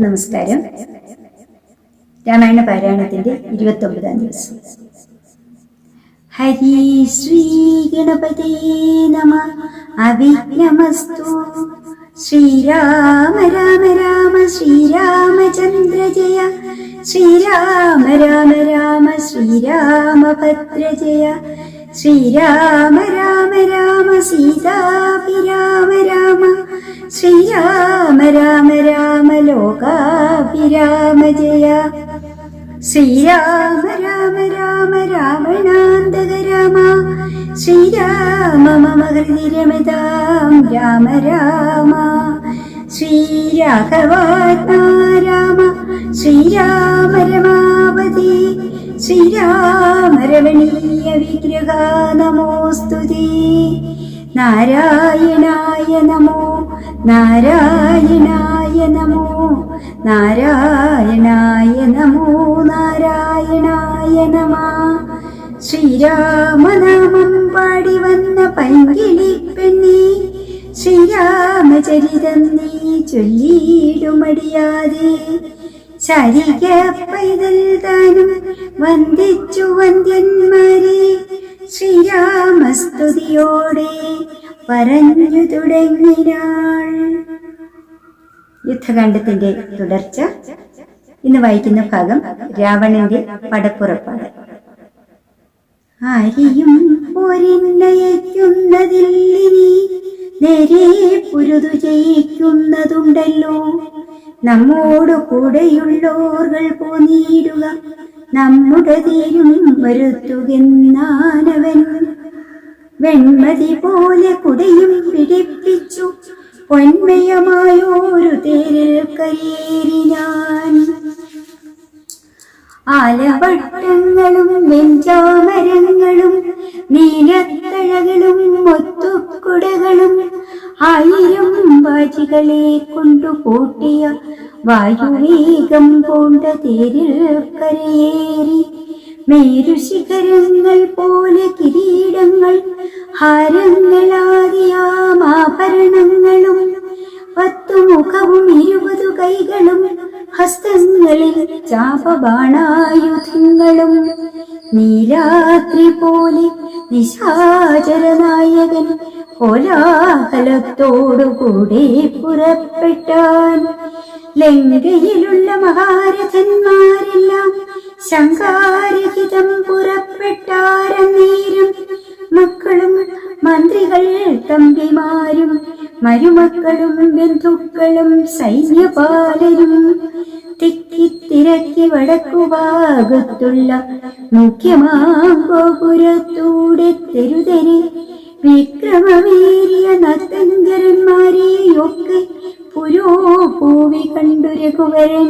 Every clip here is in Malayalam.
നമസ്കാരം. രാമായണ പാരായണത്തിന്റെ ഇരുപത്തി ഒമ്പതാം ദിവസം. ഹരി ശ്രീ ഗണപതി നമ. അവിഘ്നമസ്തു. ശ്രീരാമ രാമ രാമ ശ്രീരാമചന്ദ്ര ജയ. ശ്രീരാമ രാമ രാമ ശ്രീരാമഭദ്ര ജയ. ശ്രീരാമ രാമ രാമ സീതാഭിരാമ രാമ. ശ്രീരാമ രാമ രാമ ലോകാഭിരാമ ജയ. ശ്രീരാമ രാമ രാമ രാവണാന്തക രാമ. ശ്രീരാമ മമ ഹൃദി രമതാം രാമ രാമ. ശ്രീരാഘവാത്മാ രാമ. ശ്രീരാമ രമാവതി. ശ്രീരാമ രമണീയ വിഗ്രഹ നമോസ്തുതി. നാരായണായ നമോ നാരായണായ നമോ നാരായണായ നമോ നാരായണായ നമ. ശ്രീരാമനാമം പാടി വന്ന പൈങ്കിളി പെണ്ണി ശ്രീരാമചരിതം നീ ചൊല്ലിയിടുമടിയാതെ. ശരിക പൈതൽ താനും വന്ദിച്ചു വന്ദ്യന്മാരെ ശ്രീരാമസ്തുതിയോടെ പറഞ്ഞു തുടങ്ങിനാൾ. യുദ്ധകാണ്ഡത്തിന്റെ തുടർച്ച ഇന്ന് വായിക്കുന്ന ഭാഗം രാവണന്റെ പടപ്പുറപ്പാട് ആരെയും പോരിന്നയക്കുന്നതില്ലിനി നേരെ പുരുതു ജയിക്കുന്നതുണ്ടല്ലോ. നമ്മോട് കൂടെയുള്ളോർകൾ പോന്നിടുക നമ്മുടെ തീരും വരുത്തുകെന്നാനവൻ വെൺമതി പോലെ കുടയും പിടിപ്പിച്ചു. പൊന്മയമായോരു തേരിൽ കയറിനാൻ ആലവട്ടങ്ങളും വെഞ്ചാമരങ്ങളും നീലത്തഴകളും ഒത്തുകുടകളും ആയിരം വാജികളെ കൊണ്ടു കൂട്ടിയ വായുവേഗം പൂണ്ട തേരിൽ കരയേറി. മേരുശിഖരങ്ങൾ പോലെ കിരീടങ്ങൾ ഹാരങ്ങളാദിയാമാഭരണങ്ങളും പത്തുമുഖവും ഇരുപതു കൈകളും ഹസ്തങ്ങളിൽ ചാപബാണായുധങ്ങളും നീലാദ്രി പോലെ നിശാചരനായകൻ കോലാഹലത്തോടുകൂടെ പുറപ്പെട്ടാൻ ലങ്കയിലുള്ള മഹാരഥന്മാരെല്ലാം ശങ്കാരഹിതം പുറപ്പെട്ടാരന്നേരം മക്കളും മന്ത്രികൾ തമ്പിമാരും മരുമക്കളും ബന്ധുക്കളും സൈന്യപാലരും തിക്കിത്തിരക്കി വടക്കുഭാഗത്തുള്ള മുഖ്യമാകോപുരത്തൂടെ തെരുതെരെ വിക്രമവീര്യ നത്തങ്കരന്മാരെയൊക്കെ പുരോഭൂവി കണ്ടു രഘുവരൻ.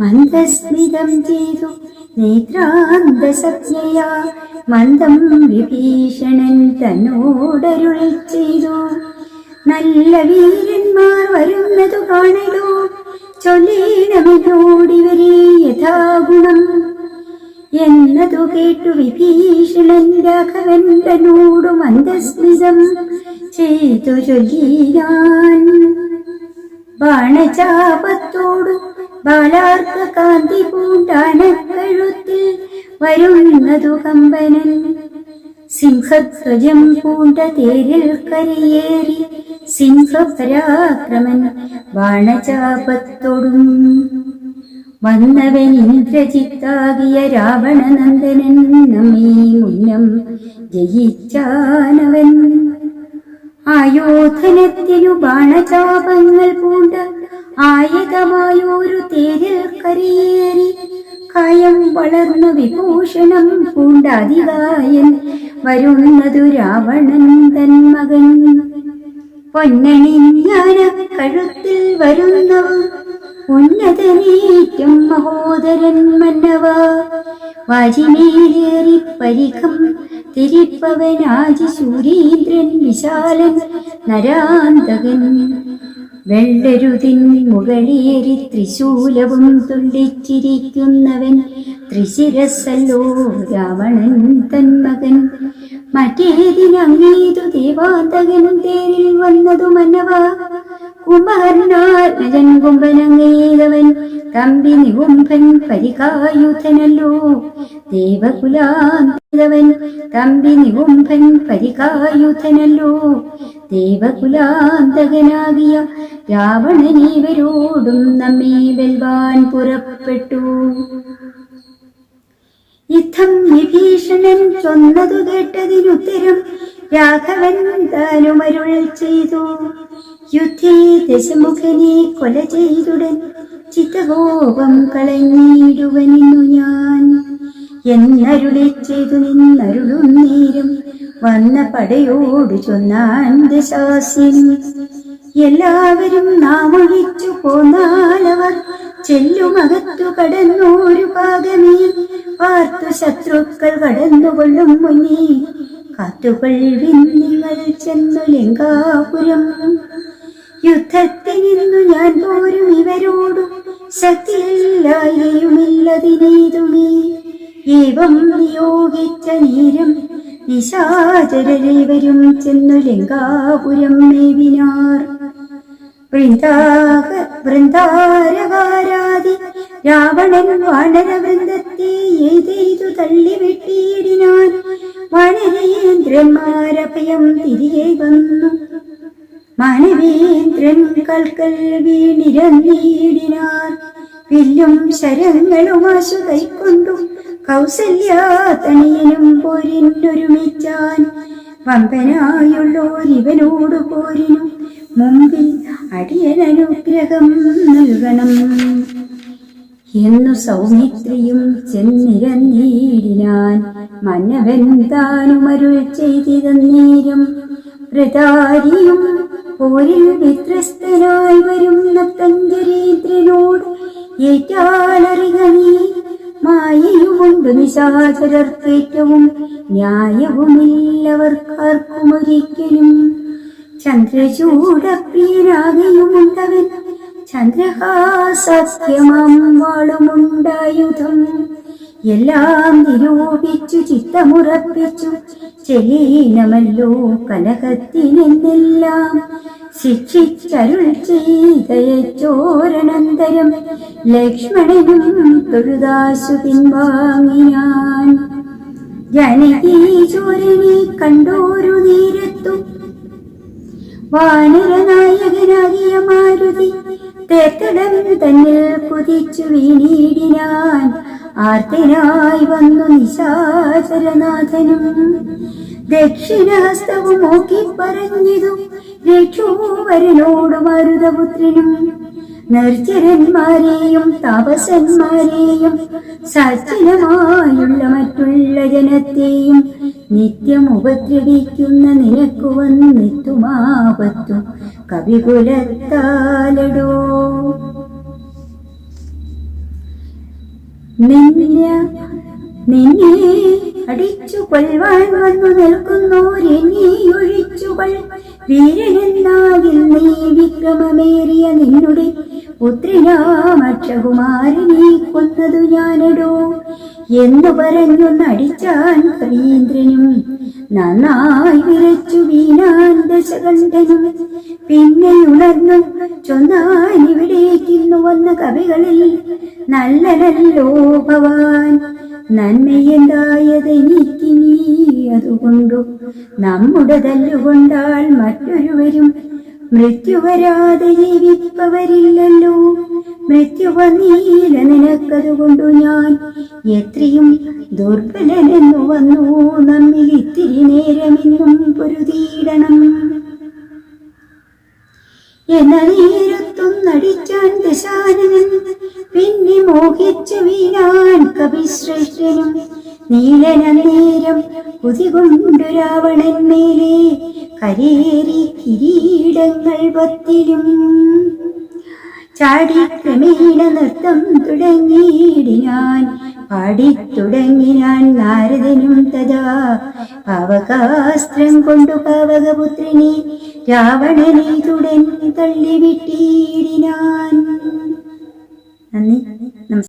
മന്ദസ്മിതം ചെയ്തു നേത്രാന്തസജ്ഞയാ. മന്ദം വിഭീഷണൻ തന്നോടരുൾ ചെയ്തു. നല്ല വീരന്മാർ വരുന്നതു കാണടോ ചൊല്ലേണമെന്നോടിവരെ യഥാഗുണം. എന്നതു കേട്ടു വിഭീഷണൻ രാഘവൻ തന്നോടു മന്ദസ്മിതം ചെയ്തു ചൊല്ലിയാൻ ബാണചാപത്തോടു ബാലാർക്ക കാന്തി പൂണ്ടാനക്കഴുത്തിൽ വരുന്നതു കമ്പനൻ. സിംഹധ്വജം പൂണ്ട തേരിൽ കരയേറി സിംഹപരാക്രമൻ ബാണചാപത്തോടും. വന്നവൻ ഇന്ദ്രജിത്താകിയ രാവണനന്ദനൻ നമ്മീ മുന്നം ജയിച്ചാനവൻ. ആയോധനത്തിനു ബാണചാപങ്ങൾ പൂണ്ട ആയതമായൊരു തേരിൽ കരയേറി കായം വളർന്ന വിഭൂഷണം പൂണ്ട അതികായൻ വരുന്നതു രാവണൻ തൻ മകൻ. പൊന്നണിഞ്ഞാന കഴുത്തിൽ വരുന്നവ ഉന്നതനേറ്റം മഹോദരൻ മന്നവ. വാജിമേലേറി പരിഖം തിരിപ്പവനാജി സൂരീന്ദ്രൻ വിശാലൻ നരാന്തകൻ. വെള്ളരുതിൻ മുകളിയേറി ത്രിശൂലവും തുള്ളിച്ചിരിക്കുന്നവൻ ത്രിശിരസല്ലോ രാവണൻ തന്മകൻ മറ്റേതിനങ്ങേതു ദേവാന്തകനും തേരിൽ വന്നതു മനവ കുംഭകർണാത്മജൻ കുംഭനങ്ങേതവൻ തമ്പി നികുംഭൻ പരികായുധനല്ലോ. ദേവകുലാന്തവൻ തമ്പി നികുംഭൻ പരികായുധനല്ലോ. ദേവകുലാന്തകനാകിയ രാവണനീവരോടും നമ്മെ വെൽവാൻ പുറപ്പെട്ടു. യുദ്ധം വിഭീഷണൻ ചൊന്നതു കേട്ടതിനുത്തരം രാഘവൻ താനുമരുൾ ചെയ്തു. യുദ്ധേ ദശമുഖനെ കൊല ചെയ്തുടൻ ചിത്തകോപം കളഞ്ഞിടുവനിന്നു ഞാൻ. എന്നരുളി ചെയ്തു നിന്നരുളും നേരം വന്ന പടയോട് ചൊന്നാൻ ദശാസ്യൻ എല്ലാവരും നാം പോന്നാലവർ ചെല്ലുമകത്തു കടന്നൂരു പാകമേ പാർത്തു ശത്രുക്കൾ കടന്നുകൊള്ളും മുന്നേ. കാത്തുകൊള്ളിൻ നിങ്ങൾ ചെന്നു ലങ്കാപുരം. യുദ്ധത്തിനിന്നു ഞാൻ പോരും ഇവരോടും. ശക്തിയില്ലായുമില്ലതിനേതുമേവം നിയോഗിച്ച നേരം നിശാചരേവരും ചെന്നു ലങ്കാപുരം മേവിനാർ. വൃന്ദാക വൃന്ദാരവാരാതി രാവണൻ വാനരവൃന്ദത്തെ ഏതെയ്തു തള്ളി വെട്ടിയിടിനാൻ വാനരേന്ദ്രന്മാരഭയം തിരികെ വന്നു. മാനവേന്ദ്രൻ കൽക്കൽ വീണിരന്നീടിനാർ വില്ലും ശരങ്ങളും ആശു കൈക്കൊണ്ടു കൗസല്യ തണിയനും പോരിനൊരുമിച്ചാൻ. വമ്പനായുള്ളോരിവനോട് പോരിനു മുമ്പിൽ അടിയനുഗ്രഹം നൽകണം. എന്നു സൗമിത്രിയും ചെന്നിരന്നീടിനാൻ മന്നവൻ താനുമരുൾ ചെയ്തിരുന്നേരം പ്രതാരിയും പോരിൽ വിത്രസ്തനായി വരുന്ന തഞ്ചരീന്ദ്രനോട് ഏറ്റാലറിക മായയുമുണ്ട്. നിശാചരർക്കേറ്റവും ന്യായവുമില്ലവർക്കാർക്കുമൊരിക്കലും ചന്ദ്രചൂടപ്രിയനാകയുമുണ്ടവൻ ചന്ദ്രഹാസത്യമാം വാളുമുണ്ടായുധം എല്ലാം നിരൂപിച്ചു ചിത്തമുറപ്പിച്ചു. ചെലീനമല്ലോ കനകത്തിനെന്നെല്ലാം ശിക്ഷിച്ചരുൾ ചെയ്തയച്ചോരനന്തരം ലക്ഷ്മണനും തൊഴുതാശു പിൻവാങ്ങിനാൻ ജനകീ ചോരനെ കണ്ടോരു നേരത്തു വാനരനായകനാകിയ മാരുതി തേത്തടം തന്നിൽ കുതിച്ചു വീണിടിനാൻ ആർത്തിനായി വന്നു നിശാചരനാഥനും. ദക്ഷിണഹസ്തവും നോക്കി പറഞ്ഞിതു രക്ഷോവരനോട് മരുതപുത്രനും നിർജരന്മാരെയും താപസന്മാരെയും സജ്ജനമായുള്ള മറ്റുള്ള ജനത്തെയും നിത്യം ഉപദ്രവിക്കുന്ന നിനക്കു വന്നെത്തുമാപത്തു കവികുലത്താലടോ. നിന്നെ നിന്നെ അടിച്ചു കൊൽവാൻ വന്നു നിൽക്കുന്നോരെന്നെ ഒഴിച്ചുകൾ വീരനെന്നാകിൽ നീ വിക്രമമേറിയ നിന്നുടെ പുത്രനാമക്ഷകുമാരനെ കൊന്നതു ഞാനടോ എന്നു പറഞ്ഞു നടിച്ചാൻ കവീന്ദ്രനും നന്നായി വിരച്ചു വീണാൻ ദശകണ്ഠനും. പിന്നെ ഉണർന്നു ചൊന്നാൻ ഇവിടേക്കിന്നു വന്ന കവികളിൽ നല്ലനല്ലോ ഭവാൻ. നന്മയെന്തായതെനിക്ക് നീ അതുകൊണ്ടു നമ്മുടെ തല്ലുകൊണ്ടാൽ മറ്റൊരുവരും മൃത്യു വരാതെ ജീവിപ്പവരില്ലല്ലോ. മൃത്യു വന്നീല നിനക്കതുകൊണ്ടു ഞാൻ എത്രയും ദുർബലനെന്നു വന്നു. നമ്മിൽ ഇത്തിരി നേരമെന്നും പൊരുതിയിടണം. എന്ന നേരത്തും നടിച്ചാൻ ദശാനനൻ പിന്നെ മോഹിച്ചു വീണാൻ കവിശ്രേഷ്ഠനും നീലനേരം കുതികൊണ്ടു രാവണൻ മേലെ കരേറി കിരീടങ്ങൾ പത്തിലും ചാടി ക്രമേണ നൃത്തം തുടങ്ങിയിടിനാൻ പാടിത്തുടങ്ങിനാൻ നാരദനും തഥാ പാവകാസ്ത്രം കൊണ്ടു പാവകപുത്രനെ രാവണനെ തുടൻ തള്ളിവിട്ടിടിനാൻ നന്ദി. നമസ്കാരം